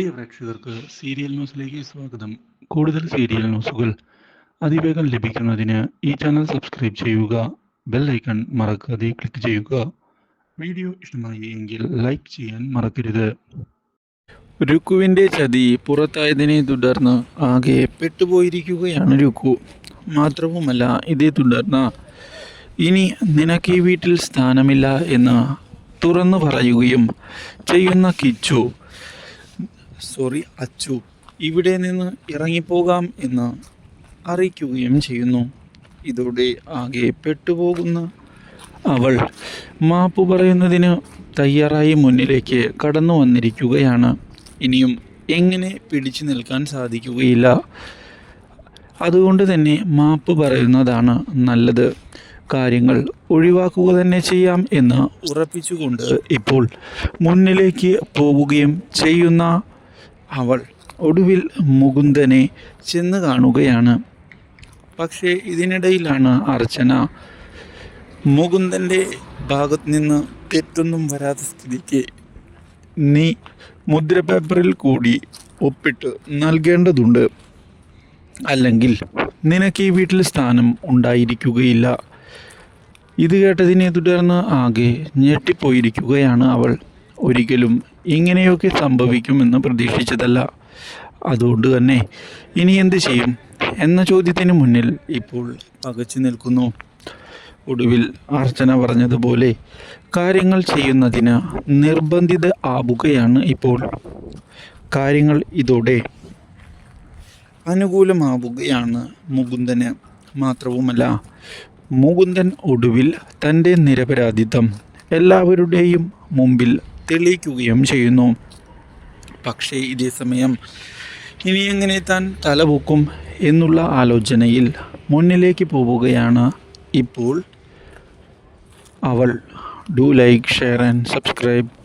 പ്രിയ പ്രേക്ഷകർക്ക് സീരിയൽ ന്യൂസിലേക്ക് സ്വാഗതം. കൂടുതൽ സീരിയൽ ന്യൂസുകൾ അതിവേഗം ലഭിക്കുന്നതിന് ഈ ചാനൽ സബ്സ്ക്രൈബ് ചെയ്യുക ബെൽ ഐക്കൺ മറക്കാതെ ക്ലിക്ക് ചെയ്യുക. വീഡിയോ ഇഷ്ടമായി എങ്കിൽ ലൈക്ക് ചെയ്യാൻ മറക്കരുത്. രുക്കുവിന്റെ ചതി പുറത്തായതിനെ തുടർന്ന് ആകെ പെട്ടുപോയിരിക്കുകയാണ് രുക്കു. മാത്രവുമല്ല ഇതേ തുടർന്ന് ഇനി നിനക്ക് ഈ വീട്ടിൽ സ്ഥാനമില്ല എന്ന് തുറന്നു പറയുകയും ചെയ്യുന്ന കിച്ചു സോറി അച്ചു. ഇവിടെ നിന്ന് ഇറങ്ങിപ്പോകാം എന്ന് അറിയിക്കുകയും ചെയ്യുന്നു. ഇതോടെ ആകെ പെട്ടുപോകുന്ന അവൾ മാപ്പ് പറയുന്നതിന് തയ്യാറായി മുന്നിലേക്ക് കടന്നു വന്നിരിക്കുകയാണ്. ഇനിയും എങ്ങനെ പിടിച്ചു നിൽക്കാൻ സാധിക്കുകയില്ല. അതുകൊണ്ട് തന്നെ മാപ്പ് പറയുന്നതാണ് നല്ലത്. കാര്യങ്ങൾ ഒഴിവാക്കുക തന്നെ ചെയ്യാം എന്ന് ഉറപ്പിച്ചുകൊണ്ട് ഇപ്പോൾ മുന്നിലേക്ക് പോവുകയും ചെയ്യുന്ന അവൾ ഒടുവിൽ മുകുന്ദനെ ചെന്ന് കാണുകയാണ്. പക്ഷേ ഇതിനിടയിലാണ് അർച്ചന. മുകുന്ദന്റെ ഭാഗത്ത് നിന്ന് തെറ്റൊന്നും വരാത്ത സ്ഥിതിക്ക് നീ മുദ്ര പേപ്പറിൽ കൂടി ഒപ്പിട്ട് നൽകേണ്ടതുണ്ട്. അല്ലെങ്കിൽ നിനക്ക് ഈ വീട്ടിൽ സ്ഥാനം ഉണ്ടായിരിക്കുകയില്ല. ഇത് കേട്ടതിനെ തുടർന്ന് ആകെ ഞെട്ടിപ്പോയിരിക്കുകയാണ് അവൾ. ഒരിക്കലും ഇങ്ങനെയൊക്കെ സംഭവിക്കുമെന്ന് പ്രതീക്ഷിച്ചതല്ല. അതുകൊണ്ട് തന്നെ ഇനി എന്ത് ചെയ്യും എന്ന ചോദ്യത്തിന് മുന്നിൽ ഇപ്പോൾ പകച്ചു നിൽക്കുന്നു. ഒടുവിൽ അർച്ചന പറഞ്ഞതുപോലെ കാര്യങ്ങൾ ചെയ്യുന്നതിന് നിർബന്ധിത ആവുകയാണ് ഇപ്പോൾ. കാര്യങ്ങൾ ഇതോടെ അനുകൂലമാവുകയാണ് മുകുന്ദന് മാത്രവുമല്ല. മുകുന്ദൻ ഒടുവിൽ തന്റെ നിരപരാധിത്വം എല്ലാവരുടെയും മുമ്പിൽ തെളിയിക്കുകയും ചെയ്യുന്നു. പക്ഷേ ഇതേ സമയം ഇനി എങ്ങനെ താൻ തലപൊക്കും എന്നുള്ള ആലോചനയിൽ മുന്നിലേക്ക് പോവുകയാണ് ഇപ്പോൾ. അവൾ do like share and subscribe.